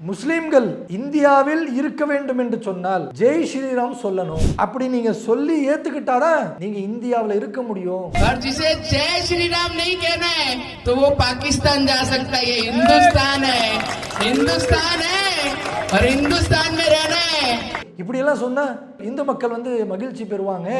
முஸ்லீம்கள் இந்தியாவில் இருக்க வேண்டும் என்று சொன்னால் ஜெய் ஸ்ரீராம் சொல்லணும். அப்படி நீங்க சொல்லி ஏத்துக்கிட்டாதான் நீங்க இந்தியாவில் இருக்க முடியும். ஜெய் ஸ்ரீராம் பாகிஸ்தான் ஜா சக்தா ஏ ஹிந்துஸ்தான் ஹிந்துஸ்தான் ஹிந்துஸ்தான் இப்படி எல்லாம் சொன்ன இந்து மக்கள் வந்து மகிழ்ச்சி பெறுவாங்க.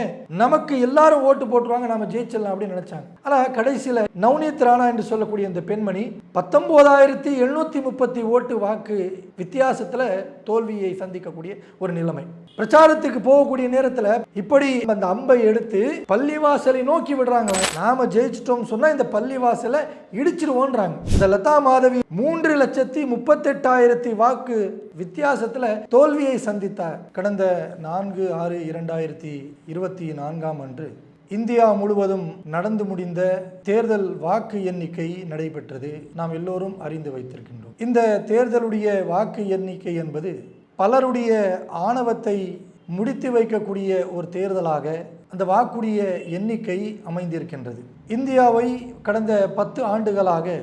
நமக்கு எல்லாரும் ஓட்டு போட்டுருவாங்க நாம ஜெயிச்சிடலாம் அப்படின்னு நினைச்சாங்க. ஆனா கடைசியில நவ்னீத் ராணா என்று சொல்லக்கூடிய இந்த பெண்மணி பத்தொன்பதாயிரத்தி எழுநூத்தி முப்பத்தி ஓட்டு வாக்கு வித்தியாசத்துல தோல்வியை சந்திக்கக்கூடிய ஒரு நிலைமை. பிரச்சாரத்துக்கு போகக்கூடிய நேரத்துல இப்படி அந்த அம்பை எடுத்து பள்ளிவாசலை நோக்கி விடுறாங்க. நாம ஜெயிச்சிட்டோம் சொன்னா இந்த பள்ளிவாசலை இடிச்சிருவோன்றாங்க. இந்த லதா மாதவி மூன்று லட்சத்தி முப்பத்தெட்டாயிரத்தி வாக்கு வித்தியாசத்துல தோல்வியை சந்தித்தார். கடந்த நான்கு ஆறு இரண்டாயிரத்தி இருபத்தி நான்காம் அன்று இந்தியா முழுவதும் நடந்து முடிந்த தேர்தல் வாக்கு எண்ணிக்கை நடைபெற்றது. நாம் எல்லோரும் அறிந்து வைத்திருக்கின்றோம். இந்த தேர்தலுடைய வாக்கு எண்ணிக்கை என்பது பலருடைய ஆணவத்தை முடித்து வைக்கக்கூடிய ஒரு தேர்தலாக அந்த வாக்குடைய எண்ணிக்கை அமைந்திருக்கின்றது. இந்தியாவை கடந்த பத்து ஆண்டுகளாக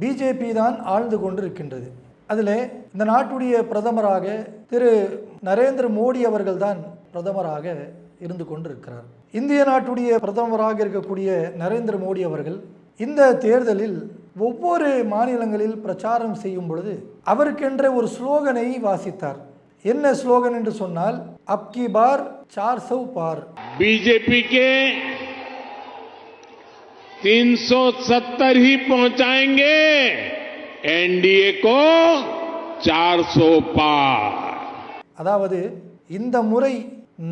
பிஜேபி தான் ஆழ்ந்து கொண்டிருக்கின்றது. அதில் இந்த நாட்டுடைய பிரதமராக திரு நரேந்திர மோடி அவர்கள்தான் பிரதமராக இருந்து கொண்டிருக்கிறார் இந்திய நாட்டுடைய பிரதமராக இருக்கக்கூடிய நரேந்திர மோடி அவர்கள் இந்த தேர்தலில் ஒவ்வொரு மாநிலங்களில் பிரச்சாரம் செய்யும் பொழுது அவருக்கென்ற ஒரு ஸ்லோகனை வாசித்தார் என்ன ஸ்லோகன் என்று சொன்னால் அப்கி பார் சார் சவ் பார் बीजेपी के 370 ही पहुंचाएंगे என்டிஏ கோ சார் சோப்பா அதாவது இந்த முறை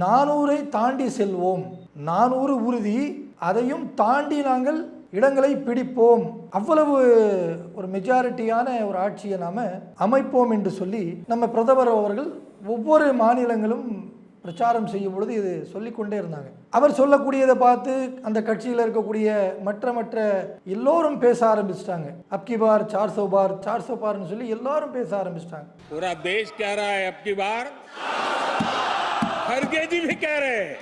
நானூரை தாண்டி செல்வோம். நானூறு உறுதி அதையும் தாண்டி நாங்கள் இடங்களை பிடிப்போம். அவ்வளவு ஒரு மெஜாரிட்டியான ஒரு ஆட்சியை நாம் அமைப்போம் என்று சொல்லி நம்ம பிரதமர் அவர்கள் ஒவ்வொரு மாநிலங்களும் பிரச்சாரம் செய்யும் பொழுது இது சொல்லிக்கொண்டே இருந்தாங்க அவர் சொல்லக்கூடியதை பார்த்து அந்த கட்சியில் இருக்கக்கூடிய மற்ற மற்ற எல்லோரும் பேச ஆரம்பிச்சிட்டாங்க அப்கி பார் சார் சோ பார் சார் சோ பார்னு சொல்லி எல்லாரும் பேச ஆரம்பிச்சிட்டாங்க पूरा देश कह रहा है अब की बार खड़गे जी भी कह रहे हैं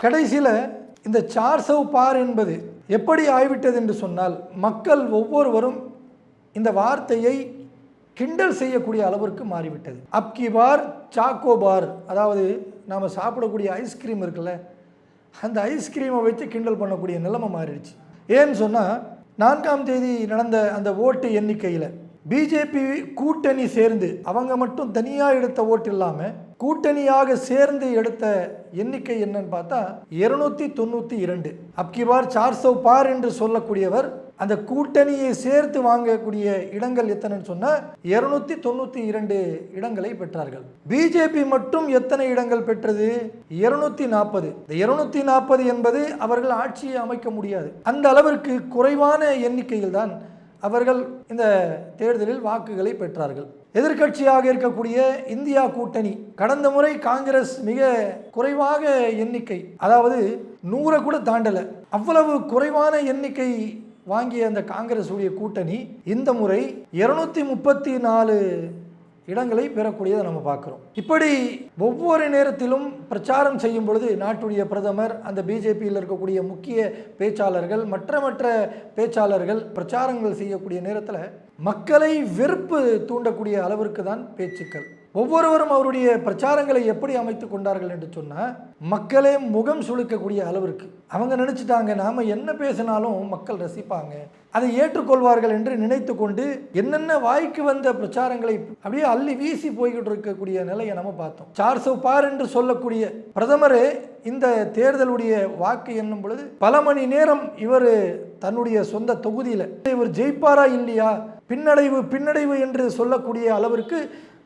கடைசியில் இந்த சார்சவ் பார் என்பது எப்படி ஆய்விட்டது என்று சொன்னால் மக்கள் ஒவ்வொருவரும் இந்த வார்த்தையை கிண்டல் செய்யக்கூடிய அளவிற்கு மாறிவிட்டது. அப்கி பார் சாக்கோ பார் அதாவது நாம் சாப்பிடக்கூடிய ஐஸ்கிரீம் இருக்குல்ல அந்த ஐஸ்கிரீமை வச்சு கிண்டல் பண்ணக்கூடிய நிலைமை மாறிடுச்சு. ஏன்னு சொன்னால் நான்காம் தேதி நடந்த அந்த ஓட்டு எண்ணிக்கையில் பிஜேபி கூட்டணி சேர்ந்து அவங்க மட்டும் தனியாக எடுத்த ஓட்டு இல்லாமல் கூட்டணியாக சேர்ந்து எடுத்த எண்ணிக்கை என்னன்னு பார்த்தா இருநூத்தி தொண்ணூற்றி இரண்டு. அப்கிபார் சார்சவ் பார் என்று சொல்லக்கூடியவர் அந்த கூட்டணியை சேர்த்து வாங்கக்கூடிய இடங்கள் எத்தனைன்னு சொன்னால் இருநூத்தி தொண்ணூற்றி இரண்டு இடங்களை பெற்றார்கள். பிஜேபி மட்டும் எத்தனை இடங்கள் பெற்றது? இருநூத்தி நாற்பது இந்த இருநூத்தி நாற்பது என்பது அவர்கள் ஆட்சியை அமைக்க முடியாது. அந்த அளவிற்கு குறைவான எண்ணிக்கையில் தான் அவர்கள் இந்த தேர்தலில் வாக்குகளை பெற்றார்கள். எதிர்க்கட்சியாக இருக்கக்கூடிய இந்தியா கூட்டணி கடந்த முறை காங்கிரஸ் மிக குறைவாக எண்ணிக்கை அதாவது நூறை கூட தாண்டலை அவ்வளவு குறைவான எண்ணிக்கை வாங்கிய அந்த காங்கிரஸ் உடைய கூட்டணி இந்த முறை இருநூத்தி முப்பத்தி நாலு இடங்களை பெறக்கூடியதை நம்ம பார்க்குறோம். இப்படி ஒவ்வொரு நேரத்திலும் பிரச்சாரம் செய்யும் பொழுது நாட்டுடைய பிரதமர் அந்த பிஜேபியில் இருக்கக்கூடிய முக்கிய பேச்சாளர்கள் மற்ற மற்ற பேச்சாளர்கள் பிரச்சாரங்கள் செய்யக்கூடிய நேரத்தில் மக்களை வெறுப்பு தூண்டக்கூடிய அளவிற்கு தான் பேச்சுக்கள். ஒவ்வொருவரும் அவருடைய பிரச்சாரங்களை எப்படி அமைத்து கொண்டார்கள் என்று சொன்னால் மக்களே முகம் சுழுக்கக்கூடிய அளவிற்கு. அவங்க நினச்சிட்டாங்க நாம் என்ன பேசினாலும் மக்கள் ரசிப்பாங்க. அதை ஏற்றுக்கொள்வார்கள் என்று நினைத்து கொண்டு என்னென்ன வாய்க்கு வந்த பிரச்சாரங்களை அப்படியே அள்ளி வீசி போய்கிட்டு இருக்கக்கூடிய நிலையை நம்ம பார்த்தோம். சார்சோ பார் என்று சொல்லக்கூடிய பிரதமரே இந்த தேர்தலுடைய வாக்கு என்னும் பொழுது பல மணி நேரம் இவர் தன்னுடைய சொந்த தொகுதியில் இவர் ஜெயிப்பாரா இல்லையா? பின்னடைவு பின்னடைவு என்று சொல்லக்கூடிய அளவிற்கு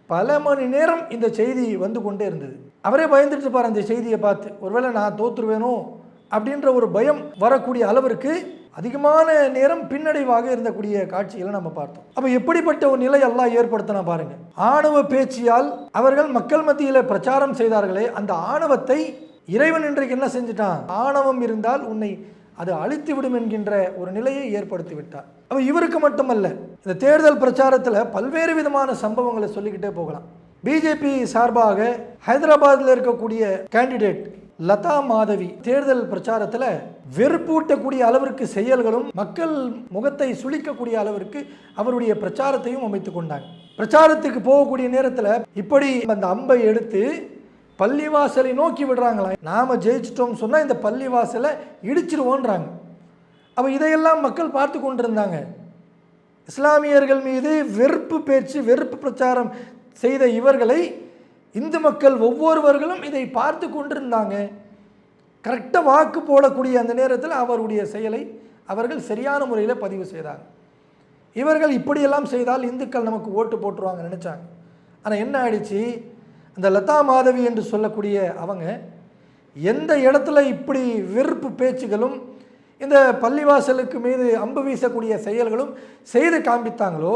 பல மணி நேரம் இந்த செய்தி வந்து கொண்டே இருந்தது. அவரே பயந்துட்டு பார் அந்த செய்தியை பார்த்து. ஒருவேளை நான் தோற்றுருவேனோ அப்படின்ற ஒரு பயம் வரக்கூடிய அளவிற்கு அதிகமான நேரம் பின்னடைவாக இருந்தக்கூடிய காட்சிகளை நம்ம பார்த்தோம். அப்போ எப்படிப்பட்ட ஒரு நிலை எல்லாம் ஏற்படுத்தினா பாருங்க. ஆணவ பேச்சியால் அவர்கள் மக்கள் மத்தியில் பிரச்சாரம் செய்தார்களே அந்த ஆணவத்தை இறைவன் இன்றைக்கு என்ன செஞ்சிட்டான்? ஆணவம் இருந்தால் உன்னை அது அழித்து விடும் என்கின்ற ஒரு நிலையை ஏற்படுத்தி விட்டார். அப்போ இவருக்கு மட்டுமல்ல இந்த தேர்தல் பிரச்சாரத்தில் பல்வேறு விதமான சம்பவங்களை சொல்லிக்கிட்டே போகலாம். பிஜேபி சார்பாக ஹைதராபாத்தில் இருக்கக்கூடிய கேண்டிடேட் லதா மாதவி தேர்தல் பிரச்சாரத்தில் வெறுப்பூட்டக்கூடிய அளவிற்கு செயல்களும் மக்கள் முகத்தை சுழிக்கக்கூடிய அளவிற்கு அவருடைய பிரச்சாரத்தையும் அமைத்து கொண்டாங்க. பிரச்சாரத்துக்கு போகக்கூடிய நேரத்தில் இப்படி அந்த அம்பை எடுத்து பள்ளிவாசலை நோக்கி விடுறாங்களாம் நாம் ஜெயிச்சிட்டோம்னு சொன்னால் இந்த பள்ளிவாசலை இடிச்சிருவோன்றாங்க. அப்போ இதையெல்லாம் மக்கள் பார்த்து கொண்டிருந்தாங்க. இஸ்லாமியர்கள் மீது வெறுப்பு பேச்சு வெறுப்பு பிரச்சாரம் செய்த இவர்களை இந்து மக்கள் ஒவ்வொருவர்களும் இதை பார்த்து கொண்டிருந்தாங்க. கரெக்டாக வாக்கு போடக்கூடிய அந்த நேரத்தில் அவருடைய செயலை அவர்கள் சரியான முறையில் பதிவு செய்தாங்க. இவர்கள் இப்படியெல்லாம் செய்தால் இந்துக்கள் நமக்கு ஓட்டு போட்டுருவாங்க நினச்சாங்க. ஆனால் என்ன ஆயிடுச்சு? அந்த லதா மாதவி என்று சொல்லக்கூடிய அவங்க எந்த இடத்துல இப்படி வெறுப்பு பேச்சுகளும் இந்த பள்ளிவாசலுக்கு மீது அம்பு வீசக்கூடிய செயல்களும் செய்து காண்பித்தாங்களோ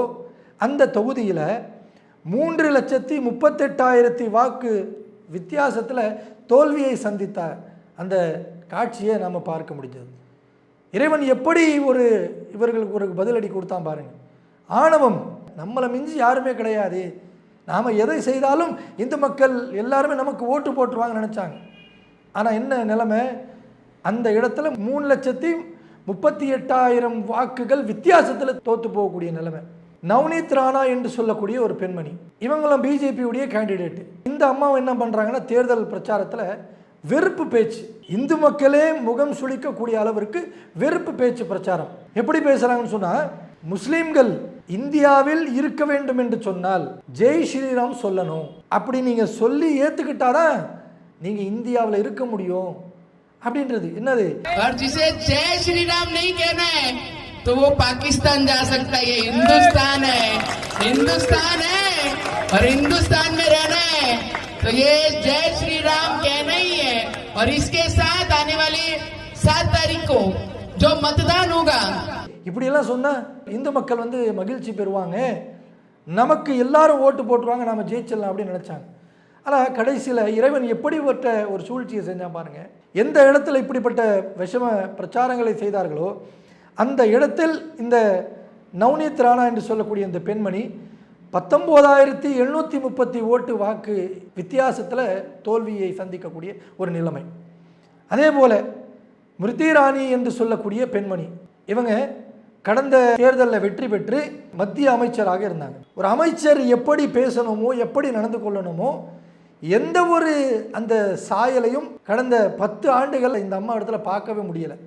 அந்த தொகுதியில் மூன்று லட்சத்தி முப்பத்தெட்டாயிரத்தி வாக்கு வித்தியாசத்தில் தோல்வியை சந்தித்த அந்த காட்சியை நம்ம பார்க்க முடிஞ்சது. இறைவன் எப்படி ஒரு இவர்களுக்கு ஒரு பதிலடி கொடுத்தான் பாருங்கள் ஆணவம் நம்மளை மிஞ்சி யாருமே கிடையாது. நாம் எதை செய்தாலும் இந்து மக்கள் எல்லாருமே நமக்கு ஓட்டு போட்டுருவாங்கன்னு நினச்சாங்க. ஆனால் என்ன நிலைமை? அந்த இடத்துல மூணு லட்சத்தி முப்பத்தி எட்டாயிரம் வாக்குகள் வித்தியாசத்தில் தோற்று போகக்கூடிய நிலைமை. நவ்னீத் ராணா என்று சொல்லக்கூடிய ஒரு பெண்மணி. இவங்களும் பிஜேபியுடைய கேண்டிடேட் இந்த அம்மாவை என்ன பண்ணுறாங்கன்னா தேர்தல் பிரச்சாரத்தில் வெறுப்பு பேச்சு. இந்து மக்களே முகம் சுழிக்கக்கூடிய அளவிற்கு வெறுப்பு பேச்சு பிரச்சாரம். எப்படி பேசுகிறாங்கன்னு சொன்னால் முஸ்லீம்கள் இந்தியாவில் இருக்க வேண்டும் என்று சொன்னால் ஜெய் ஸ்ரீராம் சொல்லணும். அப்படி நீங்கள் சொல்லி ஏற்றுக்கிட்டாதான் நீங்கள் இந்தியாவில் இருக்க முடியும். அப்படின்றது என்னது और जिसे जय श्री राम नहीं कहना है तो वो पाकिस्तान जा सकता है ये हिंदुस्तान है हिंदुस्तान है और हिंदुस्तान में रहना है तो ये जय श्री राम कहना ही है और इसके साथ आने वाली सात तारीख को जो मतदान होगा இப்படியெல்லாம் சொன்னால் இந்து மக்கள் வந்து மகிழ்ச்சி பெறுவாங்க நமக்கு எல்லாரும் ஓட்டு போட்டுருவாங்க நாம ஜெயிச்சிடலாம் அப்படின்னு நினச்சாங்க ஆனால் கடைசியில் இறைவன் எப்படிப்பட்ட ஒரு சூழ்ச்சியை செஞ்சான் பாருங்கள் எந்த இடத்துல இப்படிப்பட்ட விஷம பிரச்சாரங்களை செய்தார்களோ அந்த இடத்தில் இந்த நவ்னீத் ராணா என்று சொல்லக்கூடிய இந்த பெண்மணி பத்தொம்போதாயிரத்தி எழுநூற்றி முப்பத்தி ஓட்டு வாக்கு வித்தியாசத்தில் தோல்வியை சந்திக்கக்கூடிய ஒரு நிலைமை. அதே போல் மிருதி ராணி என்று சொல்லக்கூடிய பெண்மணி இவங்க கடந்த தேர்தலில் வெற்றி பெற்று மத்திய அமைச்சராக இருந்தாங்க. ஒரு அமைச்சர் எப்படி பேசணுமோ எப்படி நடந்து கொள்ளணுமோ எந்த ஒரு அந்த சாயலையும் கடந்த பத்து ஆண்டுகள் இந்த அம்மா இடத்துல பார்க்கவே முடியலை.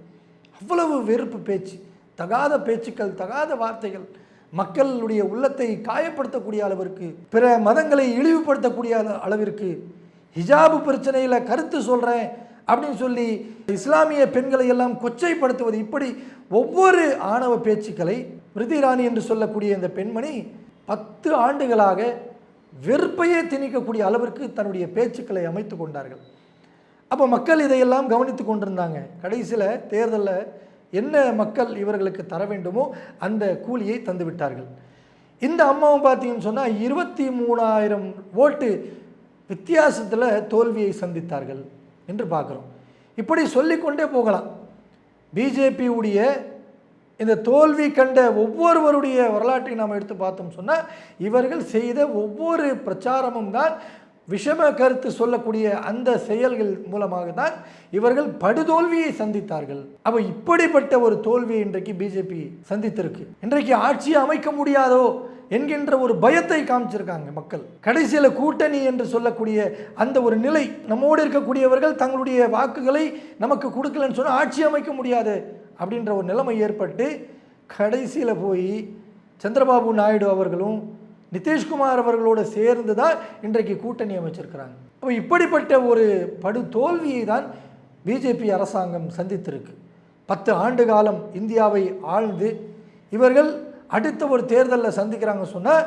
அவ்வளவு வெறுப்பு பேச்சு தகாத பேச்சுக்கள் தகாத வார்த்தைகள். மக்களுடைய உள்ளத்தை காயப்படுத்தக்கூடிய அளவிற்கு பிற மதங்களை இழிவுபடுத்தக்கூடிய அளவிற்கு ஹிஜாபு பிரச்சனையில் கருத்து சொல்கிறேன் அப்படின்னு சொல்லி இஸ்லாமிய பெண்களை எல்லாம் கொச்சைப்படுத்துவது இப்படி ஒவ்வொரு ஆணவ பேச்சுக்களை மிருதிராணி என்று சொல்லக்கூடிய இந்த பெண்மணி பத்து ஆண்டுகளாக வெறுப்பையே திணிக்கக்கூடிய அளவிற்கு தன்னுடைய பேச்சுக்களை அமைத்து கொண்டார்கள். அப்போ மக்கள் இதையெல்லாம் கவனித்து கொண்டிருந்தாங்க. கடைசியில் தேர்தலில் என்ன மக்கள் இவர்களுக்கு தர வேண்டுமோ அந்த கூலியை தந்து விட்டார்கள். இந்த அம்மாவும் பார்த்தீங்கன்னு சொன்னால் இருபத்தி மூணாயிரம் ஓட்டு வித்தியாசத்தில் தோல்வியை சந்தித்தார்கள் என்று பார்க்குறோம் இப்படி சொல்லிக்கொண்டே போகலாம். பிஜேபியுடைய இந்த தோல்வி கண்ட ஒவ்வொருவருடைய வரலாற்றை நாம் எடுத்து பார்த்தோம் சொன்னால் இவர்கள் செய்த ஒவ்வொரு பிரச்சாரமும் தான் விஷம கருத்து சொல்லக்கூடிய அந்த செயல்கள் மூலமாக தான் இவர்கள் படுதோல்வியை சந்தித்தார்கள். அப்போ இப்படிப்பட்ட ஒரு தோல்வியை இன்றைக்கு பிஜேபி சந்தித்திருக்கு. இன்றைக்கு ஆட்சியை அமைக்க முடியாதோ என்கின்ற ஒரு பயத்தை காமிச்சிருக்காங்க மக்கள். கடைசியில் கூட்டணி என்று சொல்லக்கூடிய அந்த ஒரு நிலை நம்மோடு இருக்கக்கூடியவர்கள் தங்களுடைய வாக்குகளை நமக்கு கொடுக்கலன்னு சொன்னால் ஆட்சி அமைக்க முடியாது. அப்படின்ற ஒரு நிலைமை ஏற்பட்டு கடைசியில் போய் சந்திரபாபு நாயுடு அவர்களும் நிதிஷ்குமார் அவர்களோடு சேர்ந்து தான் இன்றைக்கு கூட்டணி அமைச்சிருக்கிறாங்க. அப்போ இப்படிப்பட்ட ஒரு படு தோல்வியை தான் பிஜேபி அரசாங்கம் சந்தித்திருக்கு. பத்து ஆண்டு காலம் இந்தியாவை ஆழ்ந்து இவர்கள் அடுத்த ஒரு தேர்தலில் சந்திக்கிறாங்க சொன்னால்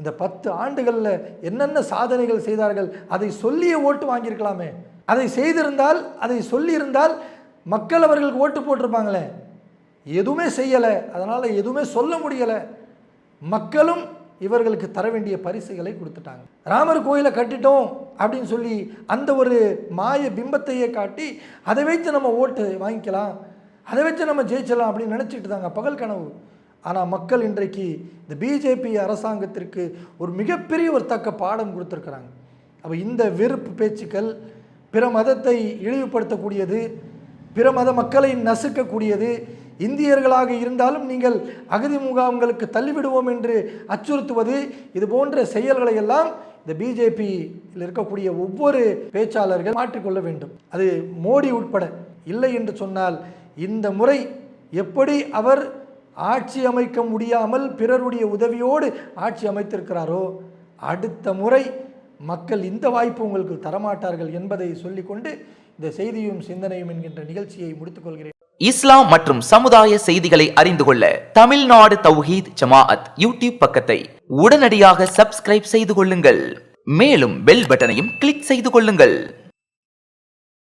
இந்த பத்து ஆண்டுகளில் என்னென்ன சாதனைகள் செய்தார்கள்? அதை சொல்லிய ஓட்டு வாங்கியிருக்கலாமே. அதை செய்திருந்தால் அதை சொல்லியிருந்தால் மக்கள் அவர்களுக்கு ஓட்டு போட்டிருப்பாங்களே. எதுவுமே செய்யலை. அதனால் எதுவுமே சொல்ல முடியலை. மக்களும் இவர்களுக்கு தர வேண்டிய பரிசுகளை கொடுத்துட்டாங்க. ராமர் கோயிலை கட்டிட்டோம் அப்படின்னு சொல்லி அந்த ஒரு மாய பிம்பத்தையே காட்டி அதை வைத்து நம்ம ஓட்டு வாங்கிக்கலாம் அதை வச்சு நம்ம ஜெயிச்சலாம் அப்படின்னு நினச்சிட்டு தாங்க பகல் கனவு. ஆனால் மக்கள் இன்றைக்கு இந்த பிஜேபி அரசாங்கத்திற்கு ஒரு மிகப்பெரிய ஒரு தக்க பாடம் கொடுத்துருக்குறாங்க. அப்போ இந்த வெறுப்பு பேச்சுக்கள் பிற மதத்தை இழிவுபடுத்தக்கூடியது பிற மத மக்களை நசுக்கக்கூடியது. இந்தியர்களாக இருந்தாலும் நீங்கள் அகதி முகாம்களுக்கு தள்ளிவிடுவோம் என்று அச்சுறுத்துவது இது போன்ற செயல்களை எல்லாம் இந்த பிஜேபியில் இருக்கக்கூடிய ஒவ்வொரு பேச்சாளர்கள் மாற்றிக்கொள்ள வேண்டும். அது மோடி உட்பட இல்லை என்று சொன்னால் இந்த முறை எப்படி அவர் ஆட்சி அமைக்க முடியாமல் பிறருடைய உதவியோடு ஆட்சி அமைத்திருக்கிறாரோ அடுத்த முறை மக்கள் இந்த வாய்ப்பு உங்களுக்கு தரமாட்டார்கள் என்பதை சொல்லிக்கொண்டு இந்த செய்தியும் சிந்தனையும் என்கின்ற நிகழ்ச்சியை முடித்துக்கொள்கிறேன். இஸ்லாம் மற்றும் சமுதாய செய்திகளை அறிந்து கொள்ள தமிழ்நாடு தௌஹீத் ஜமாஅத் யூடியூப் பக்கத்தை உடனடியாக சப்ஸ்கிரைப் செய்து கொள்ளுங்கள். மேலும் பெல் பட்டனையும் கிளிக் செய்து கொள்ளுங்கள்.